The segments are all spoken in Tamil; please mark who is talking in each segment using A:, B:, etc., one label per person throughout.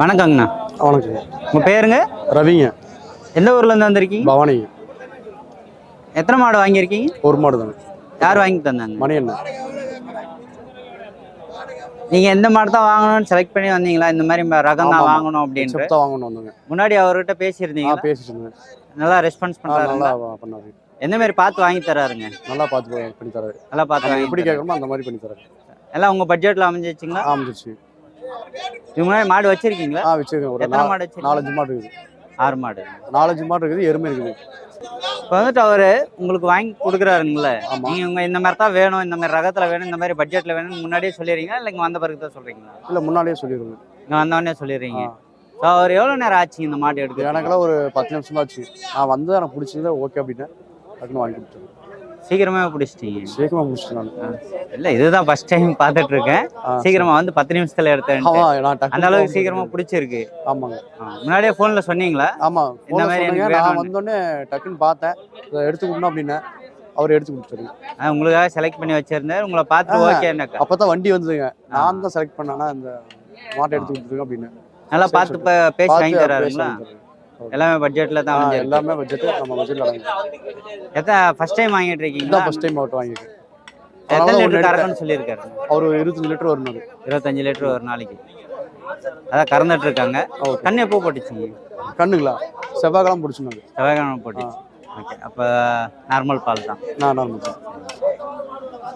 A: வணக்கங்கண்ணா.
B: வணக்கங்க.
A: உங்கள் பேருங்க?
B: ரவிங்க.
A: எந்த ஊர்லேருந்து வந்திருக்கீங்க?
B: பவானிங்க.
A: எத்தனை மாடு வாங்கியிருக்கீங்க?
B: ஒரு மாடு தாங்க.
A: யார் வாங்கி தந்தாங்க?
B: மணி என்ன
A: நீங்கள் எந்த மாடு தான் வாங்கணும்னு செலக்ட் பண்ணி வந்தீங்களா? இந்த மாதிரி ரகம் தான். வாங்கணும் அப்படின்ட்டு.
B: செப்தா வாங்கணும் வந்தோங்க.
A: முன்னாடி அவர்கிட்ட பேசியிருந்தீங்க
B: பேசிட்டு
A: நல்லா ரெஸ்பான்ஸ்
B: ஆ, நல்லா பண்ணாரு.
A: எந்த மாதிரி பார்த்து வாங்கி தராருங்க?
B: நல்லா பார்த்து பண்ணி தராரு.
A: நல்லா பார்த்து
B: எப்படி
A: தராரு.
B: கேட்குறோமோ அந்த மாதிரி பண்ணி தராரு.
A: எல்லாம் உங்கள் பட்ஜெட்டில் அமைஞ்சிச்சிங்களா
B: ஆரம்பிச்சிச்சு
A: இதுக்கு முன்னாடி மாடு வச்சிருக்கீங்களா?
B: ஆ வச்சிருக்கேன் ஒரு
A: எத்தனை
B: நா-
A: மாடு வச்சிருக்கீங்க?
B: நாலஞ்சு மாடு இருக்குது.
A: ஆறு மாடு.
B: நாலஞ்சு மாடு இருக்குது எருமை இருக்குது.
A: இப்போ வந்துட்டு அவரு உங்களுக்கு வாங்கி கொடுக்குறாருங்கள.
B: ஆமா.
A: நீங்க உங்க இந்த மாதிரி தான் வேணும் இந்த மாதிரி ரகத்துல வேணும் இந்த மாதிரி பட்ஜெட்ல வேணும்னு முன்னாடியே சொல்லிடுறீங்களா? இல்லை இங்க வந்த பிறகு தான் சொல்றீங்களா?
B: இல்லை முன்னாடியே சொல்லிடுங்க
A: இங்க வந்தவொடனே சொல்லிடுறீங்க. ஸோ அவர் எவ்வளோ நேரம் ஆச்சு இந்த மாடு எடுக்க
B: எனக்கெல்லாம் ஒரு பத்து நிமிஷம் ஆச்சு நான் வந்து எனக்கு பிடிச்சது ஓகே அப்படின்னா டக்குன்னு வாங்கி கொடுத்தேன்
A: சீக்கிரமே பிடிச்சிட்டீங்க
B: சீக்கிரமாக முடிச்சிட்டேன்
A: இல்ல இதுதான் ஃபர்ஸ்ட் டைம் பார்த்துட்டு இருக்கேன் சீக்கிரமா வந்து பத்து நிமிஷத்துல எடுத்தேன் அந்த அளவுக்கு சீக்கிரமா. பிடிச்சிருக்கு.
B: ஆமாங்க.
A: முன்னாடியே ஃபோன்ல சொன்னீங்களா?
B: ஆமா
A: இந்த மாதிரி
B: நான். வந்தோடனே டக்குன்னு பார்த்தேன். எடுத்து கொடுக்கணும் அப்படின்னா அவர் எடுத்து கொடுத்துரு
A: ஆ, உங்களுக்காக செலக்ட் பண்ணி வச்சிருந்தாரு. உங்களை பார்த்து
B: ஆஹா.
A: ஓகேன்னாக்கா
B: அப்பதான் வண்டி வந்ததுங்க. நான் தான் செலக்ட் பண்ணேன்னா இந்த மாட்டை எடுத்து கொடுத்துருங்க அப்படின்னு.
A: நல்லா பார்த்து பேசி வாங்கி தராருங்களா? எல்லாமே பட்ஜெட்ல தான்
B: எல்லாமே பட்ஜெட் நம்ம பட்ஜெட்ல அடங்கும்
A: எத்தனை ஃபர்ஸ்ட் டைம் வாங்கிட்டு இருக்கீங்களா?
B: இதான் ஃபர்ஸ்ட் டைம் அவர்கிட்ட வாங்கியிருக்கேன்
A: எத்தனை லிட்டர். கறக்கணும்னு சொல்லியிருக்காரு?
B: அவர் ஒரு இருபத்தஞ்சு லிட்டர் வரணும்
A: இருபத்தஞ்சு லிட்டர் ஒரு நாளைக்கு. அதான் கறந்துட்டு இருக்காங்க. கண்ணு எப்போ போட்டுச்சுங்க
B: கண்ணுங்களா? செவ்வாய்க்கிழமை பிடிச்சிருந்தாங்க.
A: செவ்வாய்க்கிழமை போட்டுச்சு. ஓகே அப்போ நார்மல் பால் தான்.
B: நான் நார்மல்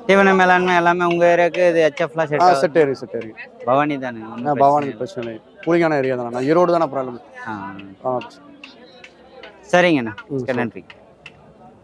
A: தீவன மேலாண்மை எல்லாமே உங்க ஏரியாவுக்கு இது ஹெச்எஃப்லாம்
B: ஆ
A: செட்
B: செட் ஏரி செட் ஏரி
A: பவானி தானே? ஒண்ணும்
B: நான்
A: பிரச்சனை
B: பவானி
A: இல்லை.
B: பிரச்சனை இல்லை. கூலிங்கான ஏரியா தானே நான் ஈரோடு தானே ப்ராப்ளம்
A: ஆ சரிங்கண்ணா. நன்றி